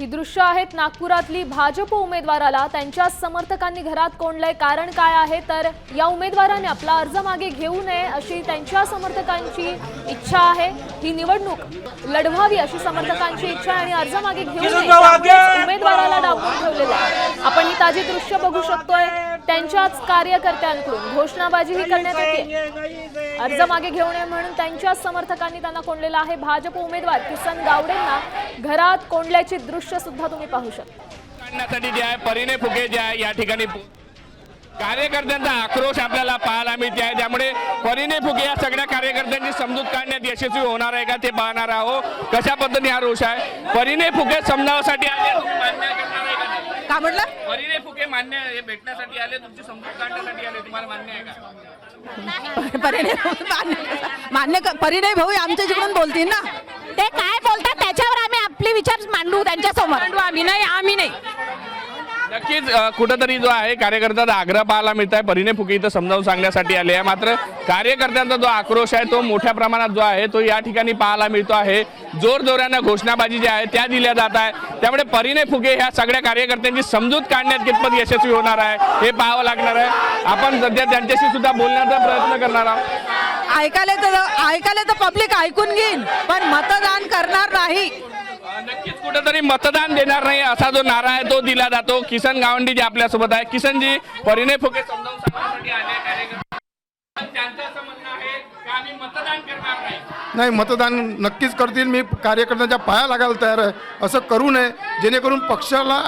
ही दृश्य आहेत नागपुरातली भाजप उमेदवाराला. त्यांच्या समर्थकांनी घरात कोंडलंय. कारण काय आहे? तर या उमेदवाराने आपला अर्ज मागे घेऊ नये अशी त्यांच्या समर्थकांची इच्छा आहे. ही निवडणूक लढवावी अशी समर्थकांची इच्छा आहे आणि अर्ज मागे घेऊ नये. उमेदवाराला आपण ही ताजी दृश्य बघू शकतोय. त्यांच्याच कार्यकर्त्यांकडून घोषणाबाजीही करण्यात येते. अर्ज मागे घेऊ नये म्हणून त्यांच्याच समर्थकांनी त्यांना कोंडलेला आहे. भाजप उमेदवार किसन गावडेंना घरात कोंडल्याची दृश्य सुद्धा तुम्ही पाहू शकता. काढण्यासाठी जे आहे परीने फुगे जे आहे या ठिकाणी कार्यकर्त्यांचा आक्रोश आपल्याला पाहायला मिळते आहे. त्यामुळे परीने फुगे या सगळ्या कार्यकर्त्यांची समजूत काढण्यात यशस्वी होणार आहे का ते पाहणार आहोत. कशा पद्धतीने हा रोष आहे? परीने फुगे समजावसाठी आले तुम्ही मान्य करणार आहे का म्हटलं? परिणे फुगे मान्य हे भेटण्यासाठी आले तुमची समजूत काढण्यासाठी आले तुम्हाला मान्य आहे का? परिणय मान्य मान्य क- परिणय भाऊ आमच्या जिकडून बोलतील ना? ते काय बोलतात त्याच्यावर आम्ही आपले विचार मांडू त्यांच्यासमोर मांडू आम्ही नाही आम्ही नाही. नक्कीच कुठंतरी जो आहे कार्यकर्त्याचा आग्रह पाहायला मिळत आहे परिणे फुके इथं समजावून सांगण्यासाठी आले आहे. मात्र कार्यकर्त्यांचा जो आक्रोश आहे तो मोठ्या प्रमाणात जो आहे तो या ठिकाणी पाहायला मिळतो आहे. जोरजोरानं घोषणाबाजी जी आहे त्या दिल्या जात आहे. त्यामुळे परिणे फुगे ह्या सगळ्या कार्यकर्त्यांची समजूत काढण्यात कितपत यशस्वी होणार आहे हे पाहावं लागणार आहे. आपण सध्या त्यांच्याशी सुद्धा बोलण्याचा प्रयत्न करणार आहोत. ऐकायला तर ऐकायला तर पब्लिक ऐकून घेईल पण मतदान करणार नाही. नक्कीच कुठेतरी मतदान देणार नाही असा जो नारा आहे तो दिला जातो. किसन गावंडी जे आपल्यासोबत आहे. किसनजी परिणे फुके समजावून सांगण्यासाठी आले कार्यकर्ते त्यांचं असं म्हणणं आहे की आम्ही मतदान करणार नाही? नाही मतदान नक्कीच करतील. मी कार्यकर्त्यांच्या पाया लागायला तयार आहे. असं करू नये. जेणेकरून पक्षाला